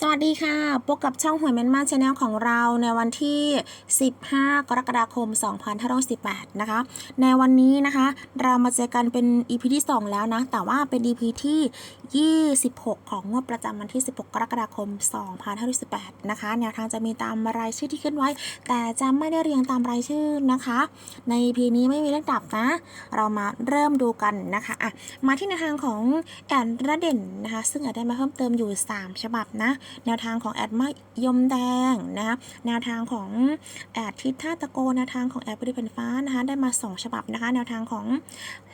สวัสดีค่ะ พบกับช่องหวยแมนมาชาแนลของเราในวันที่ 15 กรกฎาคม 2518 นะคะ ในวันนี้นะคะ เรามาเจอกันเป็น EP ที่ 2 แล้วนะ แต่ว่าเป็น EP ที่ 26 ของงวดประจำวันที่ 16 กรกฎาคม 2518 นะคะ แนวทางจะมีตามรายชื่อที่ขึ้นไว้ แต่จะไม่ได้เรียงตามรายชื่อนะคะ ใน EP นี้ไม่มีเลขดับนะ เรามาเริ่มดูกันนะคะอะมาที่แนวทางของแอนระเด่นนะคะ ซึ่งแอดได้มาเพิ่มเติมอยู่ 3 ฉบับนะแนวทางของแอดมายมแดงนะคะแนวทางของแอดทิศท่าตะโกแนวทางของแอดบริเป็นฟ้านะคะได้มา 2 ฉบับนะคะ แนวทางของ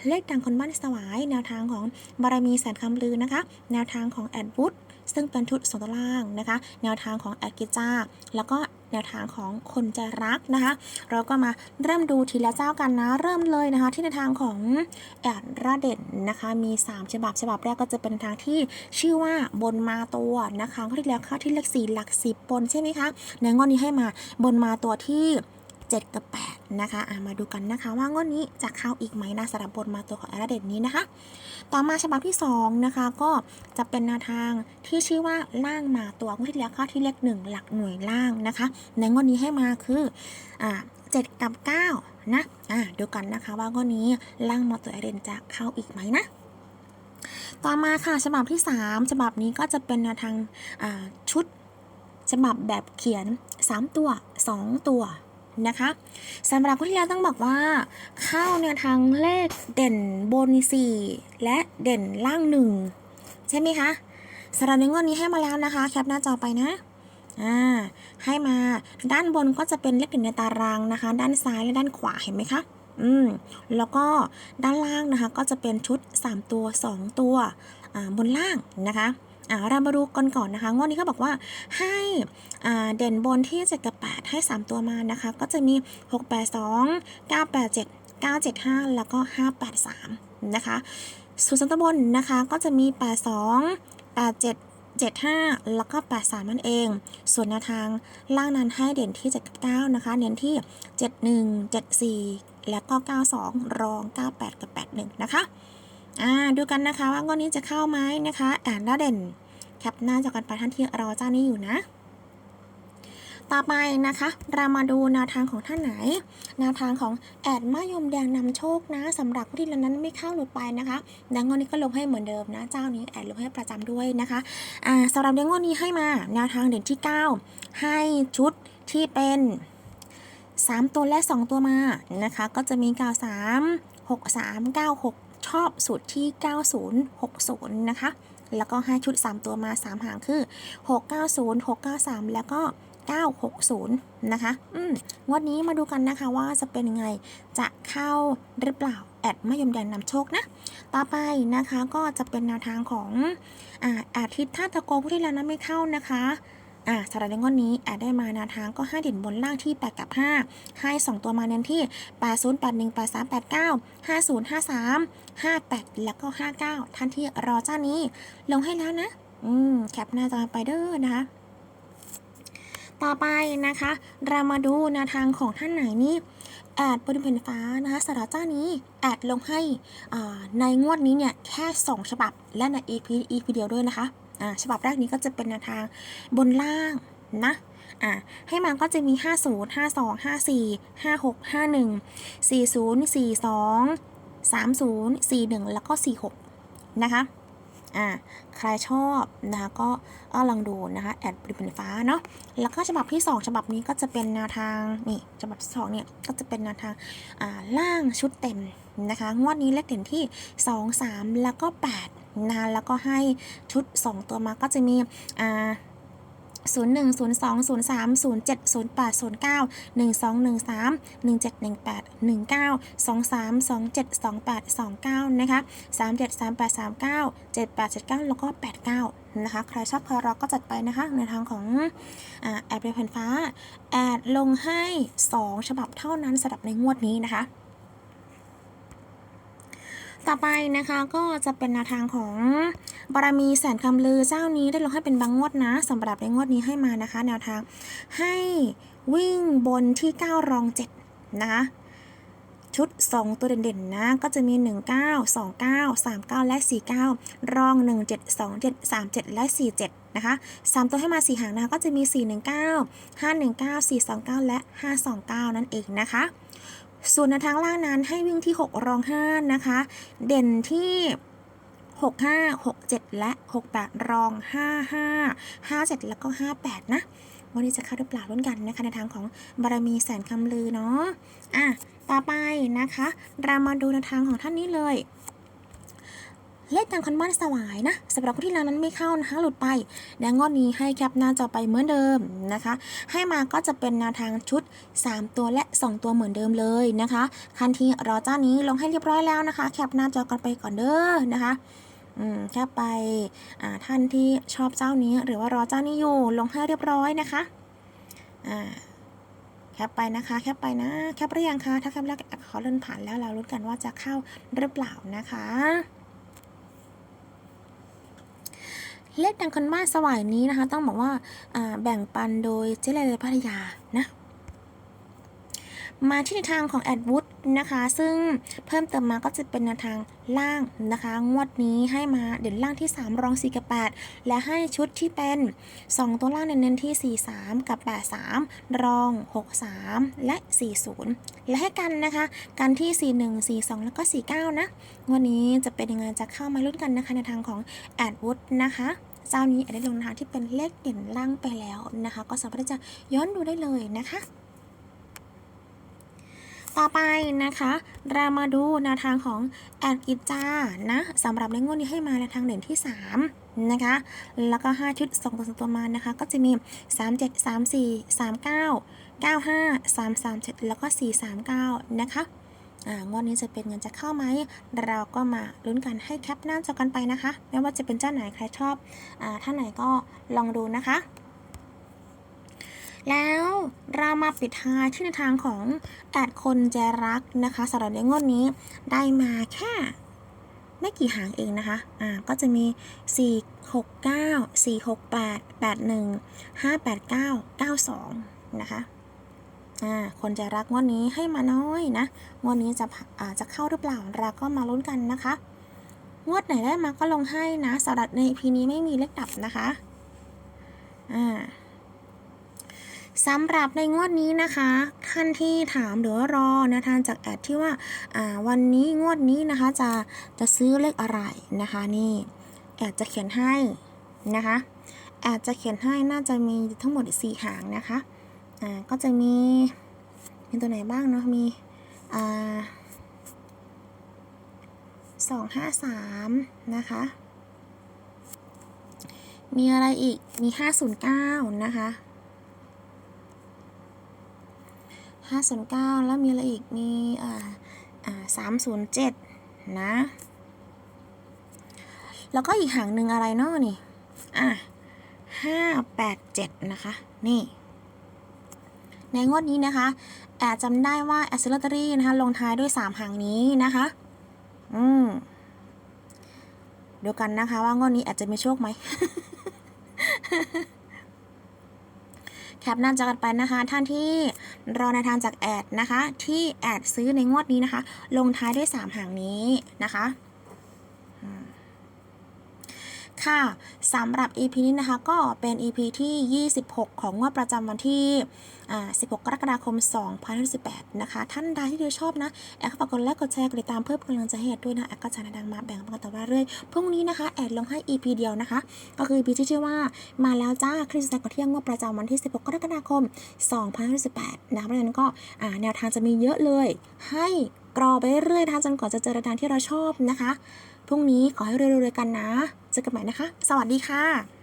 เลขดังคนบ้านสวาย แนวทางของบารมีแสนคำลือนะคะ แนวทางของแอดวุฒซึ่งเป็นทุตสองตัวล่างนะคะ แนวทางของแอดกิจาแล้วก็ แนวทางของคนจะรักนะคะ เราก็มาเริ่มดูทีละเจ้ากันนะ เริ่มเลยนะคะ ที่ในวทางของแอดระเด่นนะคะ มี 3 ฉบับฉบับแรกก็จะเป็นทางที่ชื่อว่าบนมาตัวนะคะข้อที่แล้วเข้าที่เลขสี่หลักสิบบนใช่ไหมคะในงวดนี้ให้มาบนมาตัวที่ 7 กับ 8 นะคะอะมาดูกันนะคะ ว่างวดนี้จะเข้าอีกไหมนะสำหรับบนมาตัวของอดระเด่นนี้นะคะ ต่อมาฉบับที่ 2 นะคะ ก็จะเป็นแนวทางที่ชื่อว่าล่างมาตัวงวดที่แล้วเข้าที่เลขหนึ่งหลักหน่วยล่างนะคะ ในงวดนี้ให้มาคืออ่า7กับ 9 นะ อ่าดูกันนะคะว่างวดนี้ล่างมาตัวแอดเด่นจะเข้าอีกไหมนะต่อมาค่ะฉบับที่ 3 ฉบับนี้ก็จะเป็นแนวทางชุดฉบับแบบเขียน 3 ตัว 2 ตัว นะคะสำหรับคนที่แล้วต้องบอกว่า เข้าแนวทางเลขเด่นบน 4 และเด่นล่าง 1 ใช่ไหมคะสำหรับในงวดนี้ให้มาแล้วนะคะ แคปหน้าจอไปนะอ่าให้มาด้านบนก็จะเป็นเลขเด่นในตารางนะคะ ด้านซ้ายและด้านขวาเห็นไหมคะอืมแล้วก็ด้านล่างนะคะก็จะเป็นชุด 3 ตัว 2 ตัวอ่าบนล่างนะคะ อ่าเรามาดูกันก่อนนะคะ งวดนี้ก็บอกว่าให้อ่าเด่นบนที่7กับ8ให้ 3 ตัวมานะคะ ก็จะมี 6 8 2 9 8 7 975 แล้วก็ 583 นะคะส่วนสันตบนนะคะก็จะมี 82 87 75 แล้วก็ 83 นั่นเอง ส่วนแนวทางล่างนั้นให้เด่นที่ 7 กับ 9 นะคะ เน้นที่ 71 74 แล้วก็ 92 รอง 98 กับ 81 นะคะ อ่า ดูกันนะคะว่างวดนี้จะเข้าไหมนะคะ อ่านแล้วเด่น แคปหน้าจอกันไปท่านที่รอเจ้านี้อยู่นะ ต่อไปนะคะ เรามาดูแนวทางของท่านไหนแนวทางของแอดมะยมแดงนำโชคนะสำหรับผู้ที่แล้วนั้นไม่เข้าหลุดไปนะคะดังงวดนี้ก็ลงให้เหมือนเดิมนะเจ้านี้แอดลงให้ประจำด้วยนะคะอ่าสำหรับดือนงวดนี้ให้มาแนวทางเด่นที่ 9 ให้ชุดที่เป็น3 ตัวและ 2 ตัวมานะคะ ก็จะมี 93 63 96 ชอบสูตรที่ 9060 นะคะ แล้วก็ให้ชุด 3 ตัวมา 3 หางคือ 690 693 แล้วก็ 960 นะคะ อืมงวดนี้มาดูกันนะคะว่าจะเป็นยังไง จะเข้าหรือเปล่า แอดมะยมแดงนำโชคนะ ต่อไปนะคะก็จะเป็นแนวทางของอ่าอาทิตย์ท่าตะโกผู้ที่แล้วนั้นไม่เข้านะคะ อ่าสำหรับในงวดนี้แอดได้มาแนวทางก็ 5 เด่นบนล่างที่ 8 กับ 5 ให้ 2 ตัวมาเน้นที่ 80 81 83 89 50 53 58 แล้วก็ 59 ท่านที่รอเจ้านี้ ลงให้แล้วนะ อืม แคปหน้าจอไปเด้อนะคะต่อไปนะคะ เรามาดูแนวทางของท่านไหนนี่แอดบริเวณฟ้านะคะสำหรับเจ้านี้แอดลงให้อ่าในงวดนี้เนี่ยแค่ 2 ฉบับและใน EP EP เดียวด้วยนะคะ อ่าฉบับแรกนี้ก็จะเป็นแนวทางบนล่างนะอ่าให้มาก็จะมี 50 52 54 56 51 40 42 30 41 แล้วก็ 46 นะคะอ่าใครชอบนะคะก็ลองดูนะคะแอดบริเวณฟ้าเนาะแล้วก็ฉบับที่ 2 ฉบับนี้ก็จะเป็นแนวทางนี่ฉบับที่สองเนี่ยก็จะเป็นแนวทางอ่าล่างชุดเต็มนะคะงวดนี้เลขเด่นที่ 2 3 แล้วก็ 8 นะ แล้วก็ให้ชุด 2 ตัวมาก็จะมีอ่า0 1 0 2 0 3 0 7 0 8 0 9 1 2 1 3 1 7 1 8 1 9 2 3 2 7 2 8 2 9 นะคะ 3 7 3 8 3 9 7 8 7 9 แล้วก็ 8 9 นะคะ ใครชอบพอรอก็จัดไปนะคะ ในทางของอแอดเรพันฟ้า แอดลงให้ 2 ฉบับเท่านั้นสำหรับในงวดนี้นะคะ ต่อไปนะคะก็จะเป็นแนวทางของบารมีแสนคำลือเจ้านี้ได้ลงให้เป็นบางงวดนะสำหรับในงวดนี้ให้มานะคะ แนวทางให้วิ่งบนที่ 9 รอง 7 นะคะชุด 2 ตัวเด่นๆ นะ ก็จะมี 19 29 39 และ 49 รอง 17 27 37 และ 47 นะคะ 3 ตัวให้มา 4 หางนะคะก็จะมี 419 519 429 และ 529 นั่นเองนะคะ ส่วนแนวทางล่างนั้นให้วิ่งที่ 6 รอง 5 นะคะ เด่นที่ 65 67 และ 68 รอง 55 57 แล้วก็ 58 นะวันนี้จะเข้าหรือเปล่าล้นกันนะคะในทางของบารมีแสนคำลือเนาะอะต่อไปนะคะ เรามาดูในทางของท่านนี้เลย เลขทางคันบ้านสวายนะสำหรับคนที่ร้านนั้นไม่เข้านะคะหลุดไปและงวดนี้ให้แคปหน้าจอไปเหมือนเดิมนะคะ ให้มาก็จะเป็นแนวทางชุด 3 ตัวและ 2 ตัวเหมือนเดิมเลยนะคะคันที่รอเจ้านี้ลงให้เรียบร้อยแล้วนะคะ แคปหน้าจอกันไปก่อนเด้อนะคะแค่ไปท่านที่ชอบเจ้านี้ หรือว่ารอเจ้านี้อยู่ลงให้เรียบร้อยนะคะแคปไปนะคะ แคปไปนะ แคปหรือยังคะ ถ้าแคปแล้วขอเลื่อนผ่านแล้วเราลุ้นกันว่าจะเข้าหรือเปล่านะคะ เลขดังคนบ้าสวายนี้นะคะ ต้องบอกว่าแบ่งปันโดยเจเลพัทยา มาที่ในทางของแอดวูดนะคะ ซึ่งเพิ่มเติมมาก็จะเป็นแนทางล่างนะคะ งวดนี้ให้มาเด่นล่างที่ 3 รอง4กับ 8 และให้ชุดที่เป็น 2 ตัวล่างเน้นที่ 4 3 กับ 8 3 รอง 6 3 และ 40 และให้กันนะคะ กันที่ 4 1 4 2 แล้วก็ 49 นะ งวันนี้จะเป็นยังไงจะเข้ามาลุ้นกันนะคะในทางของแอดวูดนะคะเจ้านี้แอดได้ลงทางที่เป็นเลขเด่นล่างไปแล้วนะคะ ก็สามารถที่จะย้อนดูได้เลยนะคะ ต่อไปนะคะ เรามาดูแนวทางของแอดกิจจานะสำหรับในงวดนี้ให้มาในวทางเด่นที่ 3 นะคะ แล้วก็ 5 ชุด2ตัวสองตัวมานะคะ ก็จะมี 3 7 3 4 3 9 9 5 3 3 7 แล้วก็ 4 3 9 นะคะงวดนี้จะเป็นเงินจะเข้าไหม เราก็มาลุ้นกันให้แคปหน้าจอกันไปนะคะ ไม่ว่าจะเป็นเจ้าไหนใครชอบอ่าท่านไหนก็ลองดูนะคะ แล้วเรามาปิดท้ายที่ในทางของแอดคนใจรักนะคะสำหรับในงวดนี้ได้มาแค่ไม่กี่หางเองนะคะ อ่า ก็จะมี 4 6 9 4 6 8 8 1 5 8 9 9 2 นะคะ อ่า คนใจรักงวดนี้ให้มาน้อยนะ งวดนี้จะอ่าจะเข้าหรือเปล่า เราก็มาลุ้นกันนะคะ งวดไหนได้มาก็ลงให้นะสำหรับในพีนี้ไม่มีเลขดับนะคะ อ่า สำหรับในงวดนี้นะคะ ท่านที่ถามหรือว่ารอแนวทางจากแอดที่ว่าอ่าวันนี้งวดนี้นะคะจะจะซื้อเลขอะไรนะคะนี่แอดจะเขียนให้นะคะแอดจะเขียนให้น่าจะมีทั้งหมดสี่หางนะคะอ่าก็จะมีมีตัวไหนบ้างเนาะมีอ่าสองห้าสามนะคะมีอะไรอีกมีห้าศูนย์เก้านะคะ 509 แล้วมีอะไรอีก มีอ่าอ่า307 นะ แล้วก็อีกหางหนึ่งอะไรเนาะนี่ อะ587 นะคะ นี่ ในงวดนี้นะคะ แอบจำได้ว่าแอสเซอร์ตรีนะคะ ลงท้ายด้วย 3 หางนี้นะคะ อืมเดียวกันนะคะ ว่างวดนี้อาจจะมีโชคไหม แคปหน้าจอกันไปนะคะ ท่านที่รอในทางจากแอดนะคะ ที่แอดซื้อในงวดนี้นะคะ ลงท้ายด้วย 3 หางนี้นะคะอืม ค่ะสำหรับ EP นี้นะคะก็เป็น EP ที่ 26 ของงวดประจำวันที่16 กรกฎาคม 2018 นะคะ ท่านใดที่ดูชอบนะ แอดฝากกดไลค์กดแชร์กดติดตามเพิ่มกำลังใจให้แอดด้วยนะ แอดก็จะดังมาแบ่งปันกันต่อว่าเรื่อยพรุ่งนี้นะคะ แอดลงให้ EP เดียวนะคะ ก็คือ EP ที่ชื่อว่ามาแล้วจ้าคริสตจักรก่อนเที่ยงงวดประจำวันที่ 16 กรกฎาคม 2018 นะคะเพราะฉะนั้นก็แนวทางจะมีเยอะเลย ให้กรอไปเรื่อยๆนะคะจนกว่าจะเจอแนวทางที่เราชอบนะคะ พรุ่งนี้ขอให้เรื่อยๆกันนะ เจอกันใหม่นะคะ สวัสดีค่ะ